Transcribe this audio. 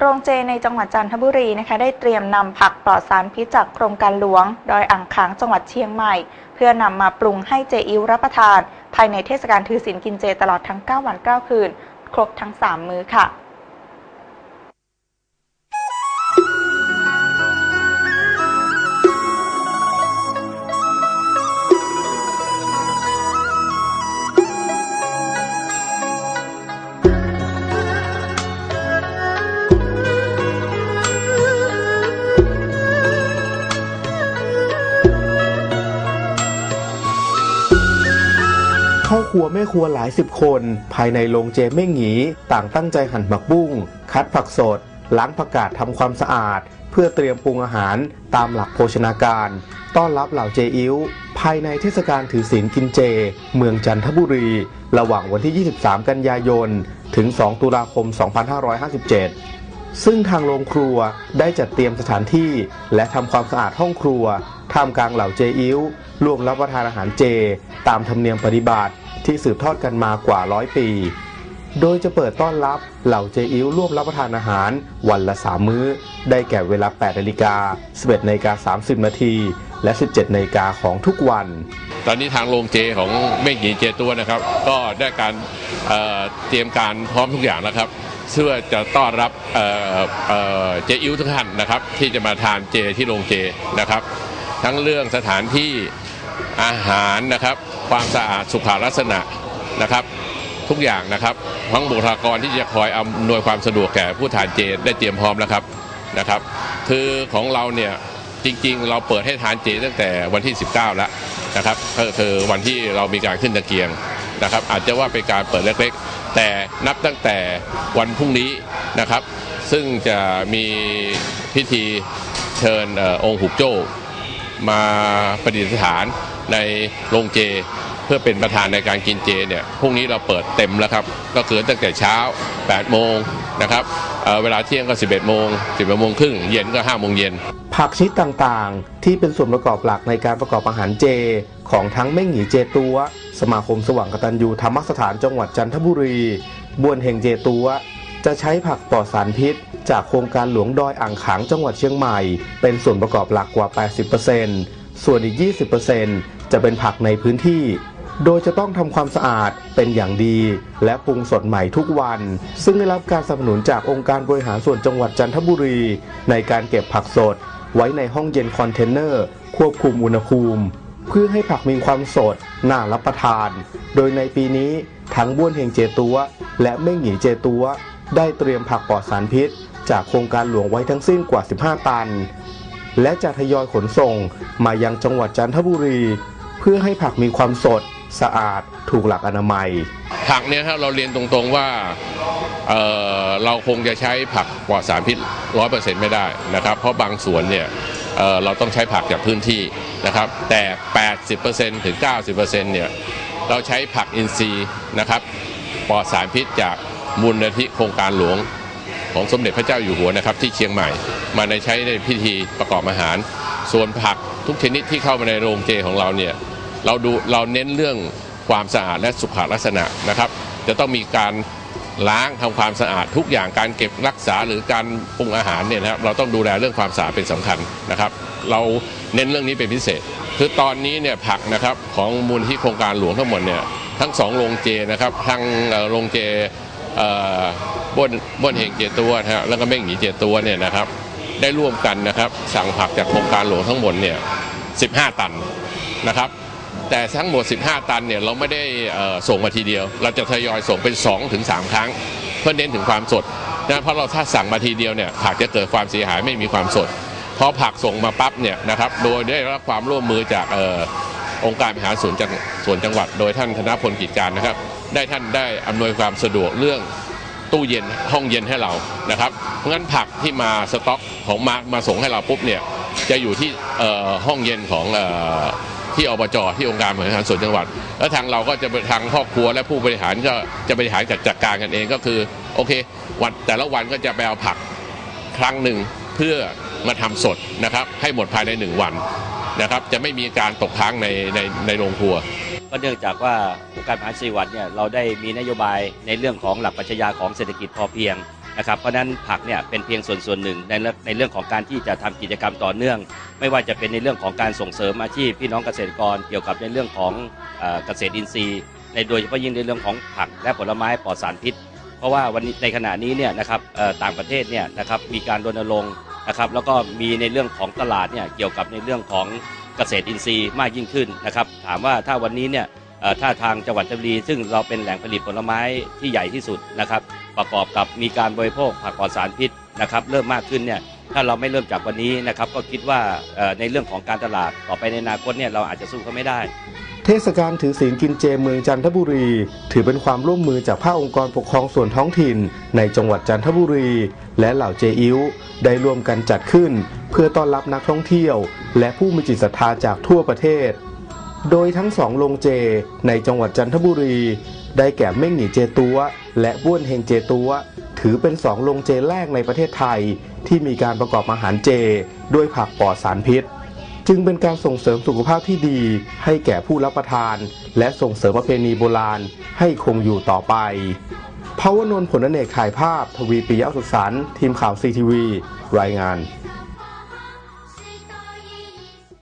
โรงเจในจังหวัดจันทบุรีนะคะ ได้เตรียมนำผักปลอดสารพิษจากโครงการหลวง ดอยอ่างขางจังหวัดเชียงใหม่ เพื่อนำมาปรุงให้เจอิวรับประทาน ภายในเทศกาลถือศีลกินเจตลอดทั้ง 9 วัน 9 คืน ครบทั้ง 3 มื้อค่ะ พ่อครัวแม่ครัวหลายสิบคน ภายในโรงเจไม่หงี ต่างตั้งใจหั่นผักบุ้ง คัดผักสด ล้างผักกาดทำความสะอาด เพื่อเตรียมปรุงอาหารตามหลักโภชนาการ ต้อนรับเหล่าเจอิ้ว ภายในเทศกาลถือศีลกินเจ เมืองจันทบุรี ระหว่างวันที่ 23 กันยายน ถึง 2 ตุลาคม 2557 ซึ่งทางโรงครัวได้จัดเตรียมสถานที่ และทำความสะอาดห้องครัว ท่ามกลางเหล่าเจอิ้วร่วมรับประทานอาหารเจ ตามธรรมเนียมปฏิบัติที่สืบทอดกันมากว่าร้อยปี โดยจะเปิดต้อนรับเหล่าเจอิ้วร่วมรับประทานอาหารวันละ3มื้อ ได้แก่เวลา 8นาฬิกา11นาฬิกา30 นาทีและ 17นาฬิกาของทุกวัน ตอนนี้ทางโรงเจของเมฆหญิงเจตัวนะครับ ก็ได้การเเตรียมการพร้อมทุกอย่างนะครับเพื่อจะต้อนรับเเเจอิ้วทุกท่านนะครับ ที่จะมาทานเจที่โรงเจนะครับ ทั้งเรื่องสถานที่อาหารนะครับ ความสะอาดสุขลักษณะนะครับ ทุกอย่างนะครับทั้งบุคลากรที่จะคอยอำนวยความสะดวกแก่ผู้ทานเจได้เตรียมพร้อมแล้วครับนะครับ คือของเราเนี่ยจริงๆ เราเปิดให้ทานเจตั้งแต่วันที่ 19 แล้วนะครับก็คือวันที่เรามีการขึ้นตะเกียงนะครับ อาจจะว่าเป็นการเปิดเล็กๆ แต่นับตั้งแต่วันพรุ่งนี้นะครับ ซึ่งจะมีพิธีเชิญออองค์หุกโจ้ มาประดิษฐานในโรงเจ เพื่อเป็นประธานในการกินเจเนี่ยพรุ่งนี้เราเปิดเต็มแล้วครับ ก็คือตั้งแต่เช้า 8 โมงนะครับเเวลาเที่ยงก็ 11 โมง 11 โมงครึ่ง เย็นก็ 5 โมงเย็น ผักชนิดต่างๆ ที่เป็นส่วนประกอบหลักในการประกอบอาหารเจ ของทั้งแม่หงีเจตัวสมาคมสว่างกตัญญูธรรมสถานจังหวัดจันทบุรี บวนเฮงเจตัว จะใช้ผักปลอดสารพิษ จากโครงการหลวงดอยอ่างขางจังหวัดเชียงใหม่ เป็นส่วนประกอบหลักกว่า 80%ส่วนอีก 20%จะเป็นผักในพื้นที่ โดยจะต้องทำความสะอาดเป็นอย่างดี และปรุงสดใหม่ทุกวัน ซึ่งได้รับการสนับสนุนจากองค์การบริหารส่วนจังหวัดจันทบุรี ในการเก็บผักสด ไว้ในห้องเย็นคอนเทนเนอร์ ควบคุมอุณหภูมิเพื่อให้ผักมีความสด น่ารับประทาน โดยในปีนี้ทั้งบ้วนเฮงเจตัว และเม่งหงีเจตัว ได้เตรียมผักปลอดสารพิษ จากโครงการหลวงไว้ทั้งสิ้นกว่า 15 ตัน และจะทยอยขนส่งมายังจังหวัดจันทบุรี เพื่อให้ผักมีความสด สะอาด ถูกหลักอนามัย ผักเนี่ยครับเราเรียนตรงๆว่าเอ่อเราคงจะใช้ผักปลอดสารพิษร้อยเปอร์เซ็นต์ไม่ได้นะครับ เพราะบางสวนเนี่ยเอ่อเราต้องใช้ผักจากพื้นที่นะครับ แต่ 80%ถึง 90%เนี่ยเราใช้ผักอินทรีย์นะครับปลอดสารพิษจาก มูลนิธิโครงการหลวงของสมเด็จพระเจ้าอยู่หัวนะครับที่เชียงใหม่ มาในใช้ในพิธีประกอบอาหาร ส่วนผักทุกชนิดที่เข้ามาในโรงเจของเราเนี่ยเราดูเราเน้นเรื่องความสะอาดและสุขลักษณะนะครับ จะต้องมีการล้างทำความสะอาดทุกอย่างการเก็บรักษาหรือการปรุงอาหารเนี่ยนะครับเราต้องดูแลเรื่องความสะอาดเป็นสำคัญนะครับ เราเน้นเรื่องนี้เป็นพิเศษ คือตอนนี้เนี่ยผักนะครับของมูลที่โครงการหลวงทั้งหมดเนี่ยทั้งสองโรงเจนะครับทั้งโรงเจ บ้วนบ้นเฮงเจตัวนะฮะแล้วก็เม่งหนีเจตัวเนี่ยนะครับ ได้ร่วมกันนะครับ สั่งผักจากโครงการหลวงทั้งหมดเนี่ย15 ตันนะครับ แต่ทั้งหมด 15 ตันเนี่ยเราไม่ได้ส่งมาทีเดียว เราจะทยอยส่งเป็น 2-3ถึงครั้ง เพื่อเน้นถึงความสดนะเพราะเราถ้าสั่งมาทีเดียวเนี่ยผักจะเกิดความเสียหายไม่มีความสดพอผักส่งมาปั๊บเนี่ยนะครับโดยได้รับความร่วมมือจากอองค์การบริหารส่วนจังส่วนจังหวัด โดยท่านธนพลกิจการนะครับ ได้ท่านได้อำนวยความสะดวกเรื่องตู้เย็นห้องเย็นให้เรานะครับ เพราะงั้นผักที่มาสต็อกของมาร์กมาส่งให้เราปุ๊บเนี่ยจะอยู่ที่ห้องเย็นของออที่อบจที่องค์การบริหารส่วนจังหวัด แล้วทางเราก็จะทางครอบครัวและผู้บริหารก็จะบริหารจัดจัดการกันเองก็คือโอเควันแต่ละวันก็จะไปเอาผักครั้งหนึ่งเพื่อมาทำสดนะครับให้หมดภายในหนึ่งวันนะครับจะไม่มีการตกค้างในในในโรงครัว ก็เนื่องจากว่าองค์การบริหารส่วนจังหวัดเนี่ยเราได้มีนโยบายในเรื่องของหลักปรัชญาของเศรษฐกิจพอเพียงนะครับเพราะนั้นผักเนี่ยเป็นเพียงส่วนส่วนหนึ่งในเรื่องในเรื่องของการที่จะทำกิจกรรมต่อเนื่อง ไม่ว่าจะเป็นในเรื่องของการส่งเสริมอาชีพพี่น้องเกษตรกร เกี่ยวกับในเรื่องของเกษตรอินทรีย์ ในโดยเฉพาะยิ่งในเรื่องของผักและผลไม้ปลอดสารพิษ เพราะว่าวันนี้ในขณะนี้เนี่ยนะครับต่างประเทศเนี่ยนะครับมีการรณรงค์นะครับแล้วก็มีในเรื่องของตลาดเนี่ยเกี่ยวกับในเรื่องของ เกษตรอินทรีย์มากยิ่งขึ้นนะครับ ถามว่าถ้าวันนี้เนี่ยถ้าทางจังหวัดจันทบุรี ซึ่งเราเป็นแหล่งผลิตผลไม้ที่ใหญ่ที่สุดนะครับ ประกอบกับมีการบริโภคผักปลอดสารพิษนะครับ เริ่มมากขึ้นเนี่ยถ้าเราไม่เริ่มจากวันนี้นะครับ ก็คิดว่าในเรื่องของการตลาดต่อไปในอนาคตเนี่ยเราอาจจะสู้เขาไม่ได้ เทศกาลถือศีลกินเจเมืองจันทบุรี ถือเป็นความร่วมมือจากภาคองค์กรปกครองส่วนท้องถิ่น ในจังหวัดจันทบุรี และเหล่าเจอิ้วได้ร่วมกันจัดขึ้น เพื่อต้อนรับนักท่องเที่ยว และผู้มีจิตศรัทธาจากทั่วประเทศ โดยทั้งสองโรงเจในจังหวัดจันทบุรี ได้แก่เม่งหนีเจตัวและบ้วนเฮงเจตัวถือเป็นสองโรงเจแรกในประเทศไทย ที่มีการประกอบอาหารเจด้วยผักปลอดสารพิษ จึงเป็นการส่งเสริมสุขภาพที่ดี ให้แก่ผู้รับประทาน และส่งเสริมประเพณีโบราณให้คงอยู่ต่อไปภาวนนท์ผลอเนกถ่ายภาพ ทวีปิยะสุสานทีมข่าวซีทีวี รายงาน